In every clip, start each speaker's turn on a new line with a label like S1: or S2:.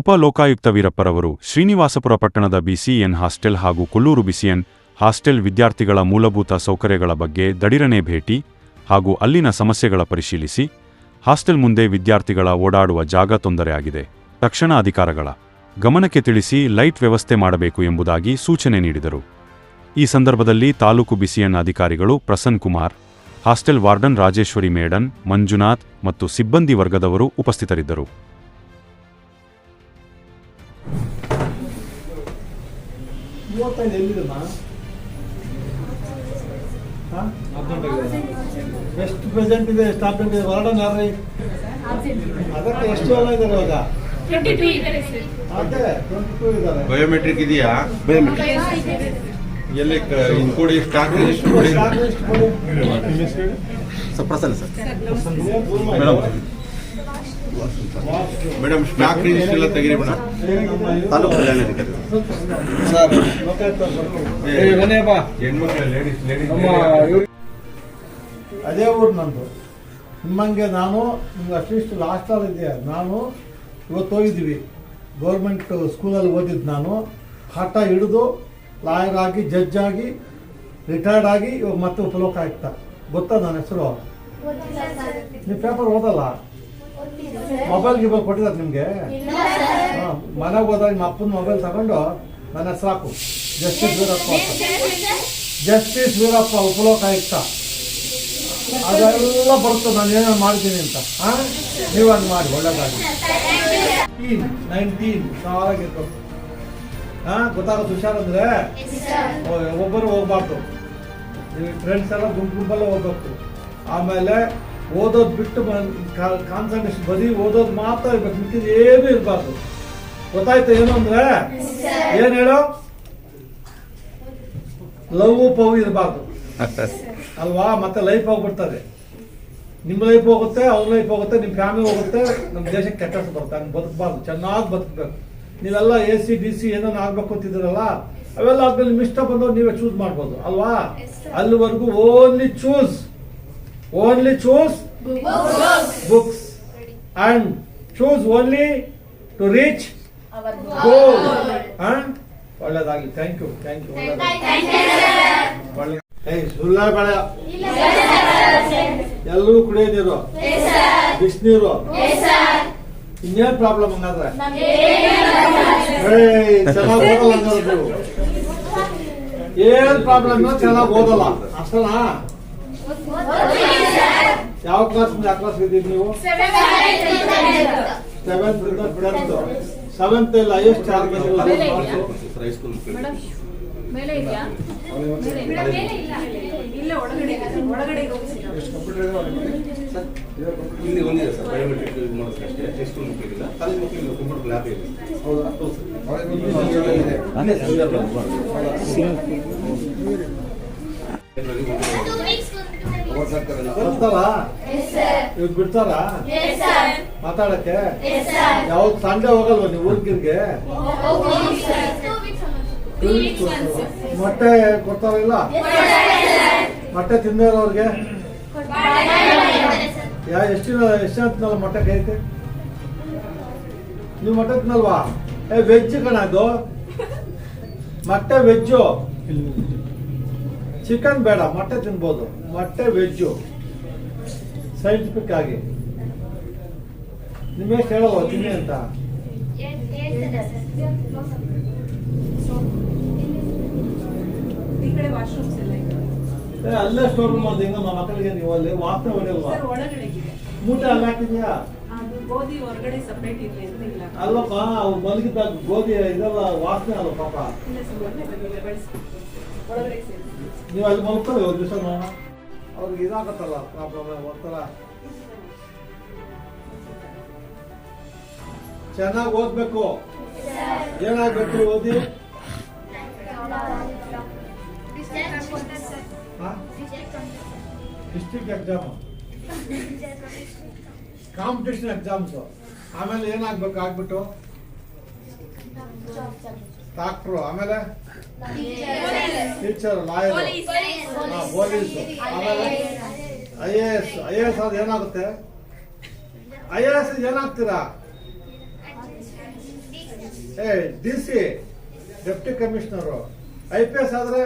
S1: ಉಪ ಲೋಕಾಯುಕ್ತ ವೀರಪ್ಪರವರು ಶ್ರೀನಿವಾಸಪುರ ಪಟ್ಟಣದ BCN hostel ಹಾಗೂ ಕೊಲ್ಲೂರು ಬಿಸಿಎನ್ ಹಾಸ್ಟೆಲ್ ವಿದ್ಯಾರ್ಥಿಗಳ ಮೂಲಭೂತ ಸೌಕರ್ಯಗಳ ಬಗ್ಗೆ ದಡಿರನೆ ಭೇಟಿ ಹಾಗೂ ಅಲ್ಲಿನ ಸಮಸ್ಯೆಗಳ ಪರಿಶೀಲಿಸಿ ಹಾಸ್ಟೆಲ್ ಮುಂದೆ ವಿದ್ಯಾರ್ಥಿಗಳ ಓಡಾಡುವ ಜಾಗ ತೊಂದರೆಯಾಗಿದೆ ತಕ್ಷಣ ಅಧಿಕಾರಗಳ ಗಮನಕ್ಕೆ ತಿಳಿಸಿ ಲೈಟ್ ವ್ಯವಸ್ಥೆ ಮಾಡಬೇಕು ಎಂಬುದಾಗಿ ಸೂಚನೆ ನೀಡಿದರು. ಈ ಸಂದರ್ಭದಲ್ಲಿ ತಾಲೂಕು ಬಿಸಿಎನ್ ಅಧಿಕಾರಿಗಳು Prasan Kumar, hostel warden Rajeshwari madam, Manjunath ಮತ್ತು ಸಿಬ್ಬಂದಿ ವರ್ಗದವರು ಉಪಸ್ಥಿತರಿದ್ದರು.
S2: ಮೂವತ್ತೈದು ಎಲ್ಲಿದಮ್ಮ? ಎಷ್ಟು ಪ್ರೆಸೆಂಟ್ ಇದೆ ಎಷ್ಟು ಅಬ್ಸೆಂಟ್ ಇದೆ? ಯಾರ್ರಿ? ಅದಕ್ಕೆ ಎಷ್ಟು ಜನ ಇದ್ದಾರೆ ಇವಾಗ?
S3: ಬಯೋಮೆಟ್ರಿಕ್ ಇದೆಯಾ ಸರ್
S4: ಬಯೋಮೆಟ್ರಿಕ್ ಇದೆಯಾ? ಎಲ್ಲಿ ಕ- ಇದು ಕೊಡಿ ಸ್ಟಾಕ್ ಕೊಡಿ.
S2: Stock
S4: Prasanna sir. Madam. Madam stock register ಎಲ್ಲ ತೆಗೀರಿ ಮೇಡಮ್. ತಾಲೂಕು ಕಲ್ಯಾಣಾಧಿಕಾರಿ. ಹೆಣ್ಮಕ್ಳು ಲೇಡೀಸ್ ಲೇಡೀಸ್
S2: ಅದೇ ಊರು ನಂದು. ನಿಮ್ಮಂಗೆ ನಾನು ನಿಮ್ಗೆ ಅಟ್ಲೀಸ್ಟ್ ಲಾಸ್ಟ್ ಆರ್ ಇದೆಯಾ ನಾನು ಇವತ್ತು ಹೋಗಿದ್ವಿ ಗೌರ್ಮೆಂಟ್ ಸ್ಕೂಲಲ್ಲಿ ಓದಿದ್ದು ನಾನು. ಹಠ ಹಿಡಿದು ಲಾಯರ್ ಆಗಿ ಜಡ್ಜ್ ಆಗಿ ರಿಟೈರ್ಡ್ ಆಗಿ ಇವಾಗ ಮತ್ತೆ ಉಪಲೋಕಾಯುಕ್ತ ಗೊತ್ತಾ ನನ್ನ ಹೆಸರು? ನೀವು ಪೇಪರ್ ಓದಲ್ಲ? ಮೊಬೈಲ್ ಗಿಬಲ್ ಕೊಟ್ಟಿದ್ದಾರೆ ನಿಮಗೆ? ಮನೆಗೆ ಹೋದಾಗ ನಿಮ್ಮ ಅಪ್ಪನ ಮೊಬೈಲ್ ತಗೊಂಡು ನನ್ನ ಸಾಕು ಜಸ್ಟಿಸ್ ವೀರಪ್ಪ ಜಸ್ಟಿಸ್ ವೀರಪ್ಪ ಉಪಲೋಕಾಯುಕ್ತ ಅದೆಲ್ಲ ಬರುತ್ತೆ ನಾನು ಏನೋ ಮಾಡ್ತೀನಿ ಅಂತ. ಹಾ? ನೀವು ಮಾಡಿ ಒಳ್ಳೇದಾಗಿ ನೈನ್ಟೀನ್ ಸಾರಾಗಿರ್ಬೇಕು ಹಾ ಗೊತ್ತಾಗುತ್ತೆ ಹುಷಾರಂದ್ರೆ ಒಬ್ಬರು ಹೋಗ್ಬಾರ್ದು. ನೀವು ಫ್ರೆಂಡ್ಸ್ ಎಲ್ಲ ಗುಂಪು ಗುಂಪಲ್ಲೇ ಹೋಗ್ಬೇಕು. ಆಮೇಲೆ ಓದೋದು ಬಿಟ್ಟು ಕಾನ್ಸಂಟ್ರೇಷನ್ ಬರೀ ಓದೋದು ಮಾತ್ರ ಇರ್ಬೇಕು ಮಿಕ್ಕಿದ ಏನು ಇರಬಾರ್ದು. ಗೊತ್ತಾಯ್ತು ಏನು ಅಂದ್ರೆ? ಏನ್ ಹೇಳು? ಲವ್ ಪವ್ ಇರಬಾರ್ದು. ಅಲ್ವಾ? ಮತ್ತೆ ಲೈಫ್ ಹೋಗ್ಬಿಡ್ತಾರೆ ನಿಮ್ಮ ಲೈಫ್ ಹೋಗುತ್ತೆ ಅವ್ರ ಲೈಫ್ ಹೋಗುತ್ತೆ ನಿಮ್ಮ ಫ್ಯಾಮಿಲಿ ಹೋಗುತ್ತೆ ನಮ್ಮ ದೇಶಕ್ಕೆ ಕೆಟ್ಟ ಬರುತ್ತೆ. ಹಂಗೆ ಬದುಕಬಾರ್ದು ಚೆನ್ನಾಗಿ ಬದುಕಬೇಕು. ನೀವೆಲ್ಲ ಎ ಸಿ ಡಿ ಸಿ ಏನೋ ಆಗ್ಬೇಕು ಅಂತಿದ್ರಲ್ಲ ಅವೆಲ್ಲ ಆದ್ಮೇಲೆ ನಿಮ್ಮ ಇಷ್ಟ ಬಂದವ್ರು ನೀವೇ ಚೂಸ್ ಮಾಡ್ಬೋದು. ಅಲ್ವಾ? ಅಲ್ಲಿವರೆಗೂ only choose only choose books and choose only to reach goal ಒಳ್ಳೇದಾಗ್ಲಿ. ಥ್ಯಾಂಕ್ ಯು ಥ್ಯಾಂಕ್ ಯು ಒಳ್ಳೆ ಏಯ್ ಸುಳ್ಳ ಬೇಡ. ಎಲ್ಲರೂ ಕುಡಿಯೋ ನೀರು. ಬಿಸಿನೀರು ಇನ್ನೇನ್ ಪ್ರಾಬ್ಲಮ್ ಹಂಗಾದ್ರೆ? ಏಯ್ ಚೆನ್ನಾಗಿ ಓದಲ್ಲ ಹಂಗಾದ್ರೆ ನೀವು. ಏನ್ ಪ್ರಾಬ್ಲಮ್ ಚೆನ್ನಾಗಿ ಓದಲ್ಲ. ಅಷ್ಟನಾ? ಯಾವ ಕ್ಲಾಸ್ ಯಾವ ಕ್ಲಾಸ್ ಇದ್ದೀರಿ ನೀವು? ಸೆವೆಂತ್ ಇಂದ ಟ್ವೆಲ್ತ್ ಸೆವೆಂತ್ ಇಲ್ಲ ಎಷ್ಟು ಚಾರ್ಜ್
S3: ಮೇಲೆ ಇದೆಯಾ? ಮೇಲೆ ಇಲ್ಲ.
S4: ಒಂದಿದೆ ಸರ್ ಬಯೋಮೆಟ್ರಿಕ್ ಇದು ಮಾಡೋದಕ್ಕಷ್ಟೇ ಎಷ್ಟು ಮಕ್ಕಳಿಗಿಲ್ಲ ಕಾಲೇಜ್ ಮಕ್ಕಳಿಗೆ ಕಂಪ್ಯೂಟರ್ ಲ್ಯಾಬ್ ಇದೆ.
S2: ಬರ್ತಾರ ಬಿಡ್ತಾರ? ಮಾತಾಡಕ್ಕೆ? ಯಾವ್ದು ಸಂಡೆ ಹೋಗಲ್ವಾ ನೀವು ಊರ್ಗಿರ್ಗೆ ಮೊಟ್ಟೆ ಕೊಡ್ತಾರ ಇಲ್ಲ? ಮೊಟ್ಟೆ ತಿಂದೇ ಇರೋರ್ಗೆ? ಯಾ ಎಷ್ಟು ಎಷ್ಟು ತಿನ್ನಲ್ಲ ಮೊಟ್ಟೆ ಕೈತೆ? ನೀವು ಮೊಟ್ಟೆ ತಿನ್ನಲ್ವಾ? ಏ ವೆಜ್ ಕಣ ಅದು? ಮೊಟ್ಟೆ ವೆಜ್ಜು? ಚಿಕನ್ ಬೇಡ ಮೊಟ್ಟೆ ತಿನ್ಬೋದು. ಮೊಟ್ಟೆ ವೆಜ್ಜು ಸೈಂಟಿಫಿಕ್ ಆಗಿ. ನಿಮ್ಗೆ ಹೇಳಲ್ವ ತಿನ್ನಿ ಅಂತ. ಅಲ್ಲೇ ಸ್ಟೋರ್ ರೂಮ್ ಅಂತ ನಮ್ಮ ಮಕ್ಕಳಿಗೆ ನೀವು ಅಲ್ಲಿ ವಾಸನೆ ಹೊಡೆಯಲ್ವಾ? ಮೂಟೆ ಅಲ್ಲಿ ಹಾಕಿದ್ಯಾ? ಅಲ್ಲಪ್ಪ ಅವ್ರು ಮಲಗಿದ್ದಾಗ ಗೋಧಿ ಇದೆಲ್ಲ ವಾಸನೆ ಅಲ್ಲ ಪಾಪ. ನೀವು ಅಲ್ಲಿ ಮಲ್ಕೊಳ್ಳಿ ಒಂದು ದಿವಸ ನೋಡೋಣ ಅವ್ರಿಗೆ ಇದಾಗತ್ತಲ್ಲ ಪ್ರಾಬ್ಲಮ್ ಒಂಥರ. ಚೆನ್ನಾಗಿ ಓದ್ಬೇಕು. ಏನಾಗ್ಬೇಕು ಓದಿ? ಡಿಸ್ಟ್ರಿಕ್ಟ್ ಎಕ್ಸಾಮ್ ಕಾಂಪಿಟೇಷನ್ ಎಕ್ಸಾಮ್ಸ್ ಆಮೇಲೆ ಏನಾಗ್ಬೇಕು ಆಗ್ಬಿಟ್ಟು? ಡಾಕ್ಟ್ರು ಆಮೇಲೆ ಟೀಚರ್ ಲಾಯರ್ ಪೊಲೀಸ್ ಆಮೇಲೆ I A S I A S ಅದು ಏನಾಗುತ್ತೆ? I A S ಏನಾಗ್ತೀರಾ? A D C deputy commissioner I P S ಆದ್ರೆ?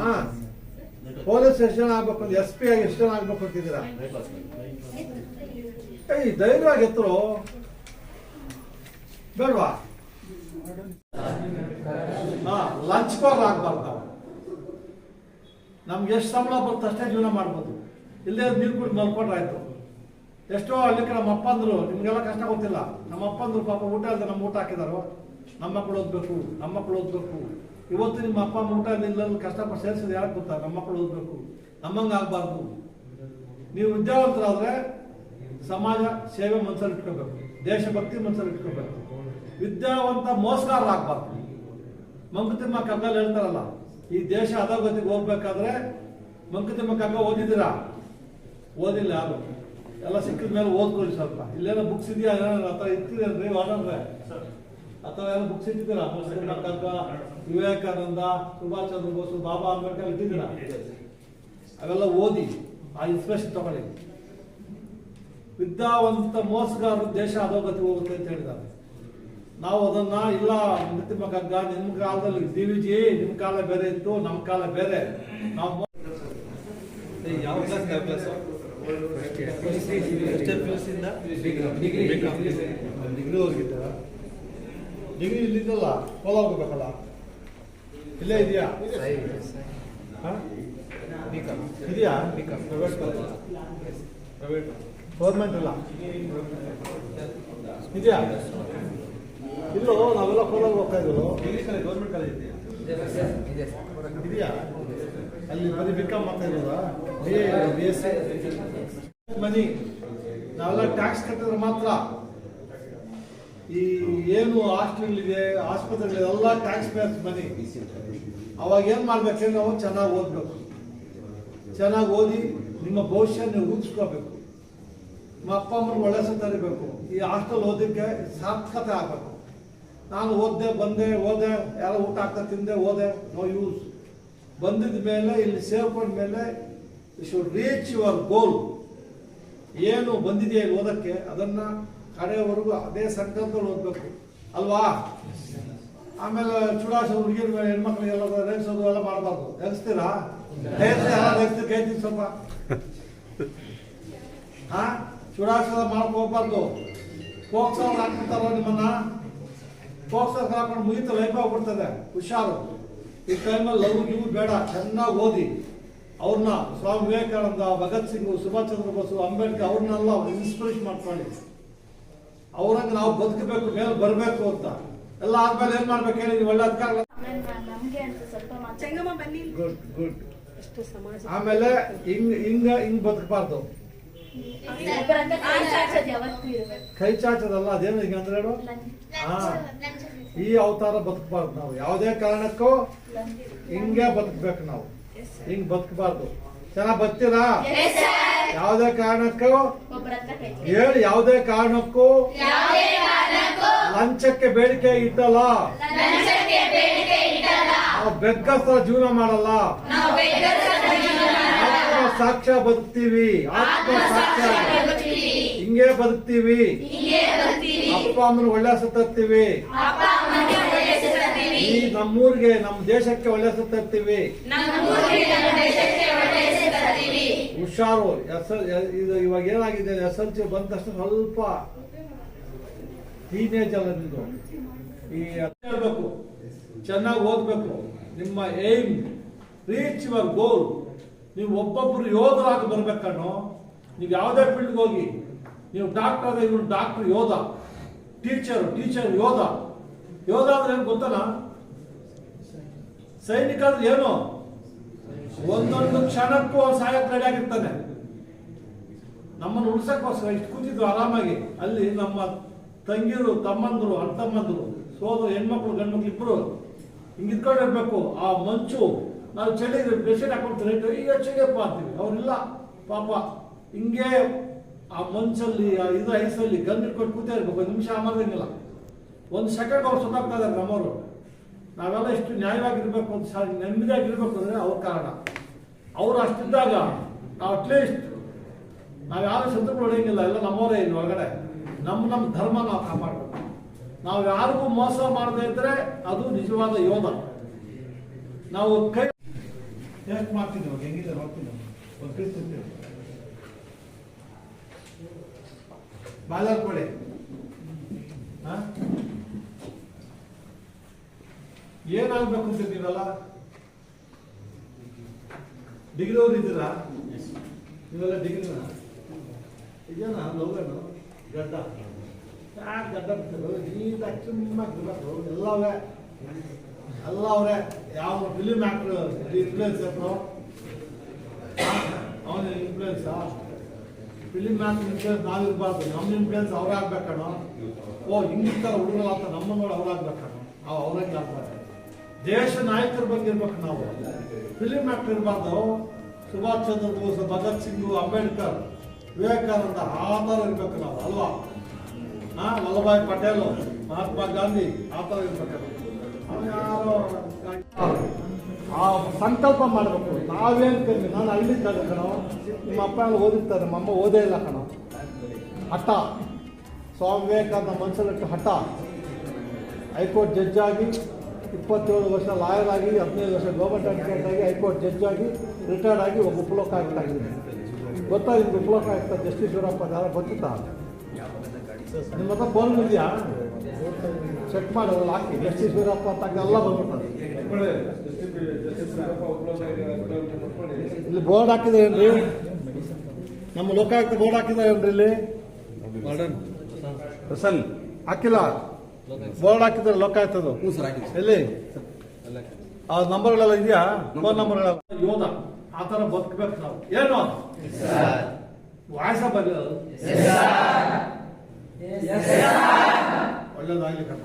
S2: ಹಾ. ಪೊಲೀಸ್ ಎಷ್ಟು ಜನ ಆಗ್ಬೇಕು ಅಂತ ಎಸ್ ಪಿ ಆಗಿ ಎಷ್ಟು ಜನ ಆಗ್ಬೇಕು ಅಂತಿದ್ದೀರಾ? ಏಯ್ ಧೈರ್ಯವಾಗಿ ಎತ್ತರು ಬೇಡವಾ? ಲಂಚ್ ಬಾರ್ ಆಗ್ಬಾರ್ದು ನಮ್ಗೆ ಎಷ್ಟು ಸಂಬಳ ಬರುತ್ತೆ ಅಷ್ಟೇ ಜೀವನ ಮಾಡ್ಬೋದು. ಇಲ್ಲೇ ನೀರು ಮಲ್ಕೊಂಡ್ರೆ ಆಯ್ತು. ಎಷ್ಟೋ ಹಳ್ಳಿಕ್ಕೆ ನಮ್ಮ ಅಪ್ಪ ಅಂದ್ರು ನಿಮ್ಗೆಲ್ಲ ಕಷ್ಟ ಗೊತ್ತಿಲ್ಲ. ನಮ್ಮ ಅಪ್ಪ ಅಂದ್ರು ಪಾಪ ಊಟ ಇಲ್ಲದೆ ನಮ್ಮ ಊಟ ಹಾಕಿದಾರೋ? ನಮ್ಮ ಮಕ್ಕಳು ಓದ್ಬೇಕು, ನಮ್ಮ ಮಕ್ಕಳು ಓದ್ಬೇಕು. ಇವತ್ತು ನಿಮ್ಮ ಅಪ್ಪ ಊಟ ಇಲ್ಲ ಕಷ್ಟಪಟ್ಟು ಸೇರಿಸಿದ ಯಾಕೆ ಗೊತ್ತಾ? ನಮ್ಮ ಮಕ್ಕಳು ಓದ್ಬೇಕು. ನಮ್ಮಂಗೆ ಆಗ್ಬಾರ್ದು. ನೀವು ವಿದ್ಯಾವಂತರಾದ್ರೆ ಸಮಾಜ ಸೇವೆ ಮನಸ್ಸಲ್ಲಿ ಇಟ್ಕೋಬೇಕು. ದೇಶಭಕ್ತಿ ಮನಸ್ಸಲ್ಲಿ ಇಟ್ಕೋಬೇಕು. ವಿದ್ಯಾವಂತ ಮೋಸಗಾರ ಆಗ್ಬಾರ್ದು ಮಂಕುತಿಮ್ಮ ಕಗ್ಗಲ್ಲಿ ಹೇಳ್ತಾರಲ್ಲ, ಈ ದೇಶ ಅಧೋಗತಿಗೆ ಹೋಗ್ಬೇಕಾದ್ರೆ ಮಂಕುತಿಮ್ಮ ಕಗ್ಗ ಓದಿದ್ದೀರಾ? ಓದಿಲ್ಲ ಯಾರು? ಎಲ್ಲ ಸಿಕ್ಕಿದ ಮೇಲೆ ಓದ್ಕೊಳ್ಳಿ ಸ್ವಲ್ಪ. ಇಲ್ಲೇನೋ ಬುಕ್ಸ್ ಇದೆಯಾ? ಅಥವಾ ಇರ್ತೀರ ನೀವು ಆನಂದ್ರೆ ಅಥವಾ ಎಲ್ಲ ಬುಕ್ಸ್ ಇಟ್ಟಿದ್ದೀರಾ? ಮಂಕುತಿಮ್ಮ ಕಗ್ಗ, ವಿವೇಕಾನಂದ, ಸುಭಾಷ್ ಚಂದ್ರ ಬೋಸ್, ಬಾಬಾ ಅಂಬೇಡ್ಕರ್ ಇಟ್ಟಿದ್ದೀರಾ? ಅವೆಲ್ಲ ಓದಿ, ಆ ಇನ್ಸ್ಪಿರೇಷನ್ ತಗೊಳ್ಳಿ. ವಿದ್ಯಾವಂತ ಮೋಸಗಾರರು ದೇಶ ಅಧೋಗತಿ ಹೋಗುತ್ತೆ ಅಂತ ಹೇಳಿದ್ದಾರೆ. ನಾವು ಅದನ್ನ ಇಲ್ಲ ನಿಮ್ಮ ಕಗ್ಗ ನಿಮ್ ಕಾಲದಲ್ಲಿ ಡಿ ವಿ ಜಿ ನಿಮ್ ಕಾಲ ಬೇರೆ ಇತ್ತು ನಮ್ ಕಾಲ ಬೇರೆ. ನಾವು
S4: ಯಾವ ಕ್ಲಾಸ್
S2: ಡಿಗ್ರಿ ಹೋಗಿದ್ದ. ಡಿಗ್ರಿ ಇಲ್ಲಿದ್ದಲ್ಲ ಕೋಲ ಹೋಗ್ಬೇಕಲ್ಲ? ಇಲ್ಲೇ ಇದೆಯಾ? ಇದೆಯಾ? ಪ್ರೈವೇಟ್ ಗೌರ್ಮೆಂಟ್ ಇಲ್ಲ ಇದೆಯಾ? ಇಲ್ಲೋ ನಾವೆಲ್ಲ ಕೋಲಾರ ಹೋಗ್ತಾ ಇದ್ರು
S4: ಡಿಗ್ರಿ ಕಾಲೇಜ್ ಗೌರ್ಮೆಂಟ್ ಕಾಲೇಜ್ ಇದೆಯಾ?
S2: ಇದೆಯಾ? ಅಲ್ಲಿ ಬರೀ ಬಿಕಾಮ್ ಮಾಡ್ತಾ ಇರೋದಾ? B A B S C? Money ನಾವೆಲ್ಲ ಟ್ಯಾಕ್ಸ್ ಕಟ್ಟಿದ್ರೆ ಮಾತ್ರ ಈ ಏನು ಹಾಸ್ಟೆಲ್ಗಳಿದೆ ಆಸ್ಪತ್ರೆಗಳಿದೆ ಎಲ್ಲ ಟ್ಯಾಕ್ಸ್ ಪೇಯರ್ಸ್ ಮನಿ ಅವಾಗ ಏನ್ ಮಾಡ್ಬೇಕು? ನಾವು ಚೆನ್ನಾಗಿ ಓದ್ಬೇಕು. ಚೆನ್ನಾಗಿ ಓದಿ ನಿಮ್ಮ ಭವಿಷ್ಯ ನೀವು ರೂಪಿಸ್ಕೋಬೇಕು ನಿಮ್ಮ ಅಪ್ಪ ಅಮ್ಮನ ಒಳ್ಳೆ ತರಿಬೇಕು. ಈ ಹಾಸ್ಟೆಲ್ ಓದಕ್ಕೆ ಸಾರ್ಥಕತೆ ಆಗ್ಬೇಕು. ನಾನು ಓದ್ದೆ ಬಂದೆ ಓದೆ ಎಲ್ಲ ಊಟ ಹಾಕ್ತಾ ತಿಂದೆ ಓದೆ ನೋ ಯೂಸ್ ಬಂದಿದ ಮೇಲೆ, ಇಲ್ಲಿ ಸೇರ್ಕೊಂಡ ಮೇಲೆ you should reach your goal ಏನು ಬಂದಿದೆಯಾ ಇಲ್ಲಿ ಓದಕ್ಕೆ ಅದನ್ನ ಕಡೆಯವರೆಗೂ ಅದೇ ಸಂಕಲ್ಪದಲ್ಲಿ ಓದಬೇಕು ಅಲ್ವಾ? ಆಮೇಲೆ ಚುಡಾಸ ಹುಡುಗಿರ ಮೇಲೆ ಹೆಣ್ಮಕ್ಳಿಗೆಲ್ಲ ರೇಗಿಸೋದು ಎಲ್ಲ ಮಾಡಬಾರ್ದು. ರೇಗಿಸ್ತೀರಾ ರೇಗಿಸ್ತೀರ ಕೇಳ್ತೀನಿ ಸ್ವಲ್ಪ. ಹಾ? ಚುಡಾಸ ಮಾಡ್ಕೋಬಾರ್ದು ಪೋಕ್ಸೋ ಹಾಕ್ಬಿಡ್ತಾರ ನಿಮ್ಮನ್ನ? ಪೋಕ್ಸೋ ಹಾಕೊಂಡು ಮುಗಿತು ಲೈಫ್ ಆಗ್ಬಿಡ್ತದೆ ಹುಷಾರು. ಈ ಟೈಮಲ್ಲಿ ಲವ್ ಗಿವ್ ಬೇಡ ಚೆನ್ನಾಗಿ ಓದಿ. ಅವ್ರನ್ನ ಸ್ವಾಮಿ ವಿವೇಕಾನಂದ ಭಗತ್ ಸಿಂಗ್ ಸುಭಾಷ್ ಚಂದ್ರ ಬೋಸ್ ಅಂಬೇಡ್ಕರ್ ಅವ್ರನ್ನೆಲ್ಲ ಇನ್ಸ್ಪಿರೇಷನ್ ಮಾಡ್ಕೊಳ್ಳಿ. ಅವ್ರಂಗೆ ನಾವು ಬದುಕಬೇಕು ಮೇಲೆ ಬರಬೇಕು ಅಂತ. ಎಲ್ಲ ಆದ್ಮೇಲೆ ಏನ್ ಮಾಡ್ಬೇಕು ಹೇಳಿ ನೀವು ಒಳ್ಳೆ ಅಧಿಕಾರ ಆಮೇಲೆ ಹಿಂಗ್ ಹಿಂಗ ಹಿಂಗ್ ಬದುಕಬಾರ್ದು.
S5: ಕೈ
S2: ಚಾಚದಲ್ಲ ಅದೇನು ಈಗ ಅಂದ್ರೆ ಹೇಳು? ಹಾ. ಈ ಅವತಾರ ಬದುಕಬಾರ್ದು ನಾವು. ಯಾವುದೇ ಕಾರಣಕ್ಕೂ ಹಿಂಗೆ ಬದುಕಬೇಕು ನಾವು. ಹಿಂಗ್ ಬದುಕಬಾರ್ದು. ಚೆನ್ನಾಗ್
S5: ಬರ್ತೀರಾ.
S2: ಯಾವುದೇ ಕಾರಣಕ್ಕೂ ಹೇಳಿ ಯಾವುದೇ ಕಾರಣಕ್ಕೂ ಲಂಚಕ್ಕೆ ಬೇಡಿಕೆ ಇಟ್ಟಲ್ಲ ನಾವು ಜೀವನ ಮಾಡಲ್ಲ. ಸಾಕ್ಷ್ಯ ಬದುಕ್ತೀವಿ. ಆತ್ಮ ಸಾಕ್ಷ್ಯ. ಹಿಂಗೆ ಬದುಕ್ತೀವಿ. ಅಪ್ಪ ಅಮ್ಮನ ಒಳ್ಳೆ ಸುತ್ತೀವಿ ಈ ನಮ್ಮೂರಿಗೆ ನಮ್ಮ ದೇಶಕ್ಕೆ ಒಳ್ಳೆ ಸುತ್ತೀವಿ ಹುಷಾರು. ಎಸ್ ಇದು ಇವಾಗ ಏನಾಗಿದೆ? ಎಸ್ ಎಲ್ ಸಿ ಬಂದ ತಕ್ಷಣ ಸ್ವಲ್ಪ ಟೀನೇಜ್ ಅಲ್ಲ ನಿಮ್ದು. ಈ ಹೇಳ್ಬೇಕು. ಚೆನ್ನಾಗಿ ಓದ್ಬೇಕು. ನಿಮ್ಮ ಏಮ್ ರೀಚ್ ಯುವರ್ ಗೋಲ್ ನೀವು ಒಬ್ಬೊಬ್ರು ಯೋಧರಾಗಿ ಬರ್ಬೇಕಣ್ಣು, ನೀವು ಯಾವುದೇ ಫೀಲ್ಡ್ಗೆ ಹೋಗಿ, ನೀವು ಡಾಕ್ಟರ್ ಆದ್ರೆ ಡಾಕ್ಟರ್ ಯೋಧ ಟೀಚರ್ ಟೀಚರ್ ಯೋಧ. ಯೋಧ ಅಂದ್ರೆ ಏನು ಗೊತ್ತಲ್ಲ? ಸೈನಿಕ ಅಂದ್ರೆ ಏನು? ಒಂದೊಂದು ಕ್ಷಣಕ್ಕೂ ಸಹಾಯಕ್ಕೆ ರೆಡಿ ಆಗಿರ್ತಾನೆ. ನಮ್ಮನ್ನು ಉಳಿಸಕ್ಕೋಸ್ಕರ ಇಷ್ಟು ಕೂತಿದ್ರು ಆರಾಮಾಗಿ. ಅಲ್ಲಿ ನಮ್ಮ ತಂಗಿರು, ತಮ್ಮಂದ್ರು ಅಣ್ತಮ್ಮಂದ್ರು ಸೋದು ಹೆಣ್ಮಕ್ಳು, ಗಂಡ್ಮಕ್ಳು ಇಬ್ರು ಹಿಂಗ್ ಇಟ್ಕೊಂಡಿರ್ಬೇಕು ಆ ಮಂಚು ನಾವು ಚಳಿ ಬೆಡ್ಶೀಟ್ ಹಾಕೊಳ್ತೀವಿ ಈಗ ಚಳಿಯಪ್ಪ ಅಂತೀವಿ ಅವ್ರಿಲ್ಲ. ಪಾಪ, ಹಿಂಗೆ ಆ ಮಂಚಲ್ಲಿ ಇದು ಐಸಲ್ಲಿ ಗನ್ ಇಟ್ಕೊಂಡು ಕೂತೇ ಇರ್ಬೇಕು. ಒಂದು ನಿಮಿಷ ಅಮರ್ದಂಗಿಲ್ಲ ಒಂದು ಸೆಕೆಂಡ್ ಅವ್ರು ಸುತ್ತಾಗ್ತಾ ಇದಾರೆ ನಮ್ಮವರು. ನಾವೆಲ್ಲ ಇಷ್ಟು ನ್ಯಾಯವಾಗಿರ್ಬೇಕು ಅಂತ ಸಾರಿ, ನೆಮ್ಮದಿಯಾಗಿರ್ಬೇಕು ಅಂದ್ರೆ ಅವ್ರ ಕಾರಣ. ಅವ್ರು ಅಷ್ಟಿದ್ದಾಗ ನಾವು ಅಟ್ಲೀಸ್ಟ್ ನಾವು ಯಾರು ಶತ್ರುಗಳು ಹೊಡೆಯಂಗಿಲ್ಲ. ಎಲ್ಲ ನಮ್ಮವರೇ ಇಲ್ಲಿ ಒಳಗಡೆ ನಮ್ಮ ನಮ್ಮ ಧರ್ಮ ನಾವು ಕಾಪಾಡಬೇಕು. ನಾವು ಯಾರಿಗೂ ಮೋಸ ಮಾಡದೇ ಇದ್ರೆ ಅದು ನಿಜವಾದ ಯೋಧ. ನಾವು ಕೈ ಟೆಸ್ಟ್ ಮಾಡ್ತೀನಿ ಅವಾಗ ಹೆಂಗಿದೆ ನೋಡ್ತೀನಿ ಒಂದು ಪೀಸ್ ತಿಂತೀನಿ ಬಾಯ್ಲರ್ ಕೊಡಿ ಹಾ? ಏನಾಗ್ಬೇಕು ಅಂತ ನೀವೆಲ್ಲ ಡಿಗ್ರಿ ಓದಿದ್ದೀರಾ ನೀವೆಲ್ಲ ಡಿಗ್ರಿನ? ಇದೇನಾ ನೋವೇನು ಗಡ್ಡ. ಯಾಕೆ ಗಡ್ಡ ಬಿಡ್ತಾರೆ ನೀಟಾಗಿ ಚೆನ್ನಾಗಿರ್ಬೇಕು ಎಲ್ಲವೇ. ಎಲ್ಲ ಅವರೇ, ಯಾವ ಫಿಲಿಮ್ ಆಕ್ಟರ್ ಇನ್ಫ್ಲೂಯೆನ್ಸ್ ಅವರು ಅವನ ಇನ್ಫ್ಲೂಯೆನ್ಸಾ ಫಿಲಿಮ್ ಆಕ್ಟರ್ ಇನ್ಫ್ಲೂಯೆನ್ಸ್ ನಾವಿರ್ಬಾರ್ದು. ನಮ್ಮ ಇನ್ಫ್ಲೂಯೆನ್ಸ್ ಅವ್ರೇ ಆಗ್ಬೇಕಣ್ಣ. ಓ, ಹಿಂಗಿರ್ತಾರೆ ಹುಡುಗರು ಅಂತ ನಮ್ಮ ನೋಡಿ ಅವ್ರಾಗ್ಬೇಕಣ್ಣ ನಾವು ಅವ್ರಂಗೆ ಆಗ್ಬಾರ್ದು ದೇಶ ನಾಯಕರ ಬಗ್ಗೆ ಇರ್ಬೇಕು ನಾವು. ಫಿಲಿಮ್ ಆಕ್ಟರ್ ಇರಬಾರ್ದು. ಸುಭಾಷ್ ಚಂದ್ರ ಬೋಸ್, ಭಗತ್ ಸಿಂಗ್, ಅಂಬೇಡ್ಕರ್, ವಿವೇಕಾನಂದ ಆ ಥರ ಇರ್ಬೇಕು ನಾವು, ಅಲ್ವಾ? ಹಾ ವಲ್ಲಭಾಯ್ ಪಟೇಲ್, ಮಹಾತ್ಮ ಗಾಂಧಿ ಆ ಥರ ಇರ್ಬೇಕು ಆ ಸಂಕಲ್ಪ ಮಾಡಬೇಕು. ನಾವೇನ್ ಕಮ್ಮಿ ನಾನು ತಗ ಕಣೋ. ನಿಮ್ಮ ಅಪ್ಪ ಓದಿರ್ತಾರೆ. ನಮ್ಮ ಓದೇ ಇಲ್ಲ ಕಣೋ. ಹಠ. ಸ್ವಾಮಿ ವಿವೇಕಾನಂದ ಮನಸ್ಸಲ್ಲಿಟ್ಟು ಹಠ. ಹೈಕೋರ್ಟ್ ಜಡ್ಜ್ ಆಗಿ ಇಪ್ಪತ್ತೇಳು ವರ್ಷ ಲಾಯರ್ ಆಗಿ, ಹದಿನೈದು ವರ್ಷ ಗೌರ್ಮೆಂಟ್ ಅಡ್ವೊಕೇಟ್ ಆಗಿ ಹೈಕೋರ್ಟ್ ಜಡ್ಜ್ ಆಗಿ ರಿಟೈರ್ಡ್ ಆಗಿ ಒಬ್ಬ ಉಪಲೋಕ ಆಗ್ತಾ ಇದ್ದೀನಿ ಗೊತ್ತಾ ನಿಮ್ಗೆ ಉಪಲೋಕ ಆಗ್ತಾ ಜಸ್ಟಿಸ್ ಯಾರ ಗೊತ್ತಿತ್ತಾ ನಿಮ್ಮ ಹತ್ರ ಫೋನ್ ಚೆಕ್ ಮಾಡಿ ಅದ್ರಲ್ಲಿ ಹಾಕಿ ಜಸ್ಟಿಸ್ ವೀರಪ್ಪ ಅಂತ ಎಲ್ಲ ಬಂದ್ಬಿಡ್ತಾರೆ ಇಲ್ಲಿ ಬೋರ್ಡ್ ಹಾಕಿದ್ರೆ ಏನ್ರಿ ನಮ್ಮ ಲೋಕಾಯುಕ್ತ ಬೋರ್ಡ್ ಹಾಕಿದ್ದಾರೆ ಏನ್ರಿ ಇಲ್ಲಿ ಪ್ರಸನ್ ಹಾಕಿಲ್ಲ ಬೋರ್ಡ್ ಹಾಕಿದ್ರೆ ಲೋಕಾಯುಕ್ತದು ಎಲ್ಲಿ ಆ ನಂಬರ್ಗಳೆಲ್ಲ ಇದೆಯಾ ಫೋನ್ ನಂಬರ್ಗಳೆಲ್ಲ ಯೋಧ ಆ ಥರ ಬದುಕಬೇಕು ನಾವು ಏನು ವಾಯ್ಸ ಬರಲಿ ಅದು ಒಳ್ಳೇದಾಗ್ಲಿ ಕಪ್ಪ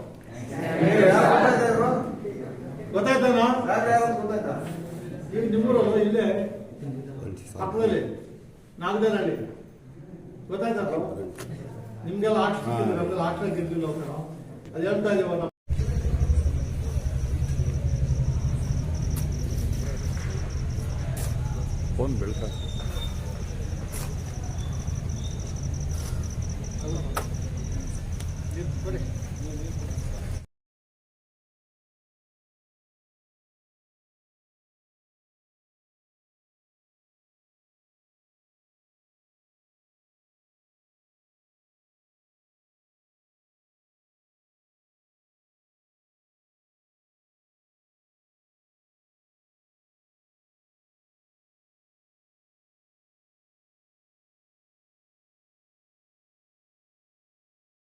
S2: ಗೊತ್ತಾಯ್ತಾನ? ಈಗ ನಿಮ್ಮೂರಲ್ಲ? ಇಲ್ಲೇ. ಪಕ್ಕದಲ್ಲಿ ನಾಗದೇನಹಳ್ಳಿ ಗೊತ್ತಾಯ್ತಾ? ನಿಮ್ಗೆಲ್ಲ ಹಾಕ್ಸಿದ್ರೆ ನಮ್ಗೆಲ್ಲ ಇರ್ಲಿಲ್ಲ ನಾವು ಅದು ಹೇಳ್ತಾ ಇದೀವ ನಾವು
S1: ಫೋನ್ ಬೆಳಕಾಗ್ತದೆ